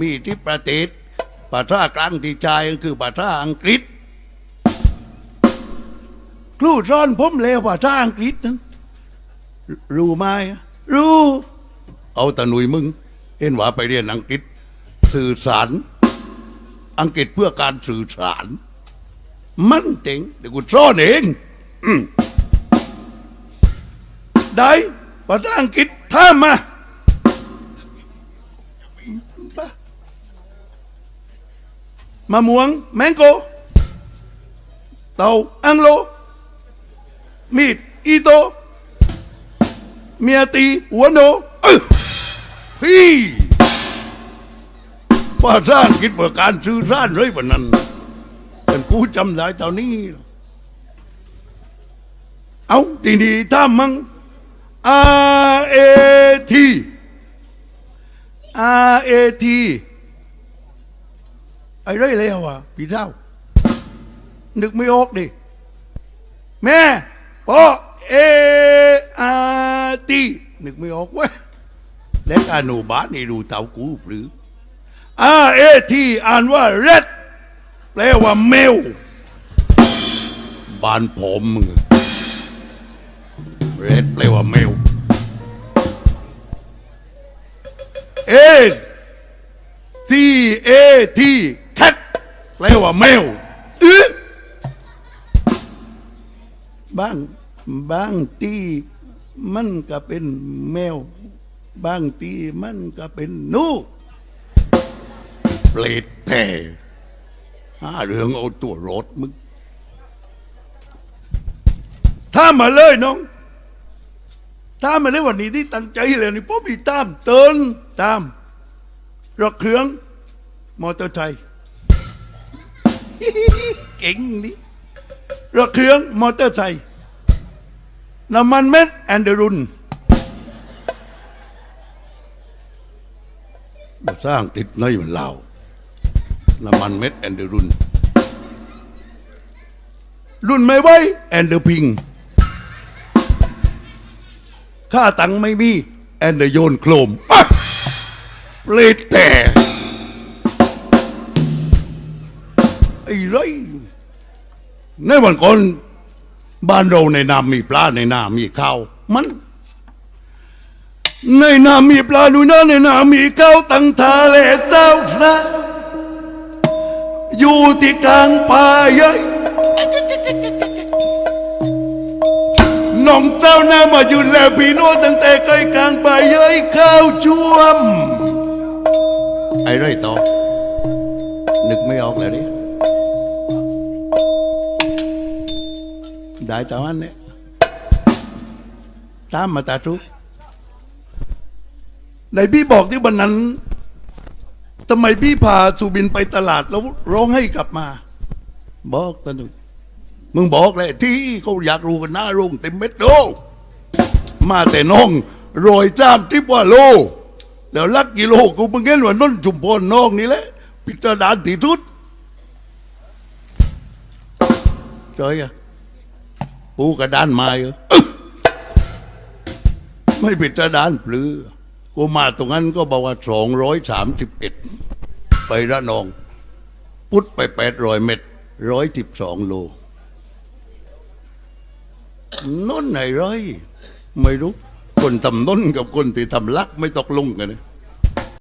มีที่ประเทศประเทศกลางที่ชายก็คือประเทศอังกฤษ ครูสอนผมเลวประเทศอังกฤษนั้นรู้ไหมรู้ เอาต่หนุยมึง เห็นว่าไปเรียนอังกฤษ สื่อสาร อังกฤษเพื่อการสื่อสาร มันเจ๋งเดี๋ยวกูสอนเองอได้ภาษาอังกฤษท่ามา มะม่วงแมงโกเต่าอังโล มีดอีโต เมียตีหัวโนเอ้ยพี่ภาษาอังกฤษเพื่อการสื่อสารเลยวันนั้นแต่กูจำได้เท่านี้ เอาทีนี้ถ้ามัง R A T R A T ไอ้ไรแล้วอะพี่เจ้านึกไม่ออกดิ แม่พ่อเออาตีนึกไม่ออกเว้ยแล้วอนุบาลนี่ดูเต่ากูหรืออาเอทีอ่านว่า red แปลว่าแมวบ้านผมมึง red แปลว่าแมวเอ C A T cat แปลว่าแมวอื้อบางบางทีมันก็เป็นแมว บางทีมันก็เป็นหนูเปลดแต่หาเรื่องเอาตัวรถมึงถ้ามมาเลยน้องถ้ามมาเลยวันนี้ที่ตั้งใจเลยนี่พ่อมีตามเตินตามรถเครื่องมอเตอร์ไซค์ เก่งนี่รถเครื่องมอเตอร์ไซค์น้ำมันเม็ดแอนเดอรุนมาสร้างติดในมันลาน้ำมันเม็ดแอนเดอรุนรุ่นไม่ไหวแอนเดอร์พิงค่าตังค์ไม่มี แอนเดอร์โยนโครมปลดแต่ ไรในวันก่อนบ้านเราในน้ำมีปลาในน้ำมีข้าวมัน ในน้ำมีปลาดูนะในน้ำมีข้าวตั้งทะเลเจ้าพระอยู่ที่กลางป่าใหญ่น้องเต้าหน้ามาอยู่แล้วพี่น้ตั้งแต่ใกล้กลางป่าใหญ่ข้าวช่วม ไอ้ไรต่อนึกไม่ออกเลยดิ ได้แต่วันนี้ตามมาตาทุกในพี่บอกที่วันนั้นทำไมพี่พาสุบินไปตลาดแล้วร้องให้กลับมา บอกตนุมึงบอกเลยที่เขาอยากรู้กันหน้าโรงเต็มเม็ดโลมาแต่น้องโรยจ้ามทิพว่าโล แล้วลักกิโลกูมึงเห็นว่าน้นจุมพรน้องนี่แหละพิจารณาที่สุดจอยอะ ปูกระดานไม้เหรอไม่พิจารณานปลือกูมาตรงนั้นก็บอกว่าสองร้อยสามสิบเอ็ดไประนอง พุทธไปแปดร้อยเมตรร้อยสิบสองโลน้นไหนร้อยไม่รู้ คนทำน้นกับคนที่ทำลักไม่ตกลงกันนะ